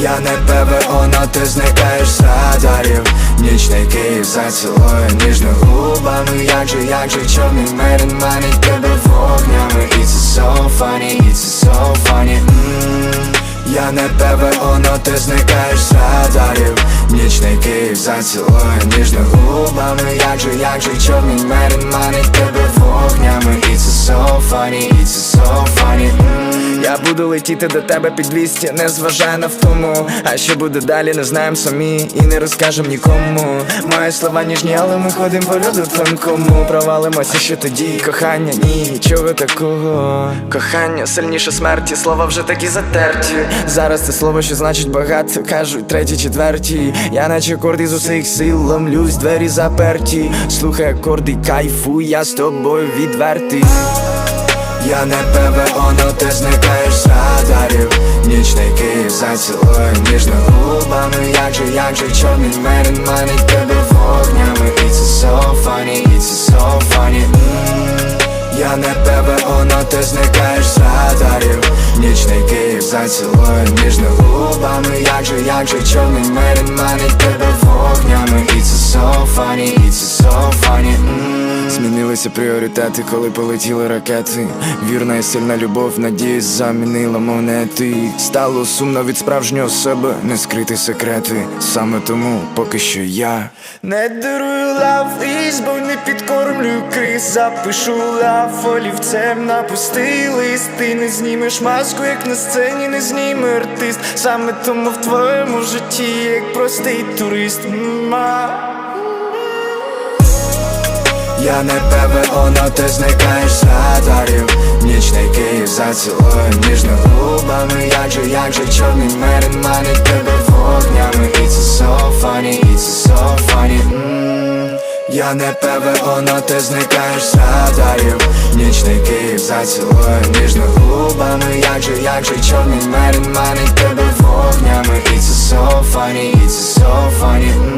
Я не ПВО, но ти зникаєш з радарів. Нічний Київ зацілує ніжно губами. Як же, як же чорний мерин манить тебе вогнями. І це so funny, це so funny. М, Я не ПВО, но ти зникаєш з радарів. Нічний Київ зацілує ніжно губами. Як же, як же чорний мерин манить тебе вогнями. І це so funny, це so funny. М, Я буду летіти до тебе під 200, не зважай на втому. А що буде далі, не знаєм самі і не розкажем нікому. Мої слова ніжні, але ми ходим по льоду тонкому. Провалимося ще тоді, кохання, ні, нічого такого. Кохання сильніше смерті, слова вже такі затерті. Зараз це слово, що значить багато, кажуть треті, четверті. Я наче акорди з усіх сил ломлюсь, двері заперті. Слухай акорди, кайфуй, я з тобою відвертий я не ПВО, но ти зникаєш з радарів. Нічний Київ зацілує ніжно губами. Як же, як же чорний мерин манить тебе вогнями. І це so funny, це so funny. Я не ПВО, но ти зникаєш з радарів. Нічний Київ зацілує ніжно губами. Як же, як же чорний мерин манить тебе вогнями. І so funny, і це so Змінилися пріоритети, коли полетіли ракети. Вірна і сильна любов, надіюсь, замінила монети. Стало сумно від справжнього себе, не скрити секрети. Саме тому поки що я не дарую лав із, бо не підкормлю крис. Запишу лав олівцем на пустий лист. Ти не знімеш маску, як на сцені не зніме артист. Саме тому в твоєму житті, як простий турист. Ма. Я не ПВО, но ти зникаєш з радарів. Нічний Київ зацілує ніжно губами. Як же, як же чорний мерин манить тебе вогнями. І so funny, і це so funny. М, Я не ПВО, но ти зникаєш з радарів. Нічний Київ зацілує ніжно губами. Як же, як же чорний мерин манить тебе вогнями. І so funny, і це so funny. М,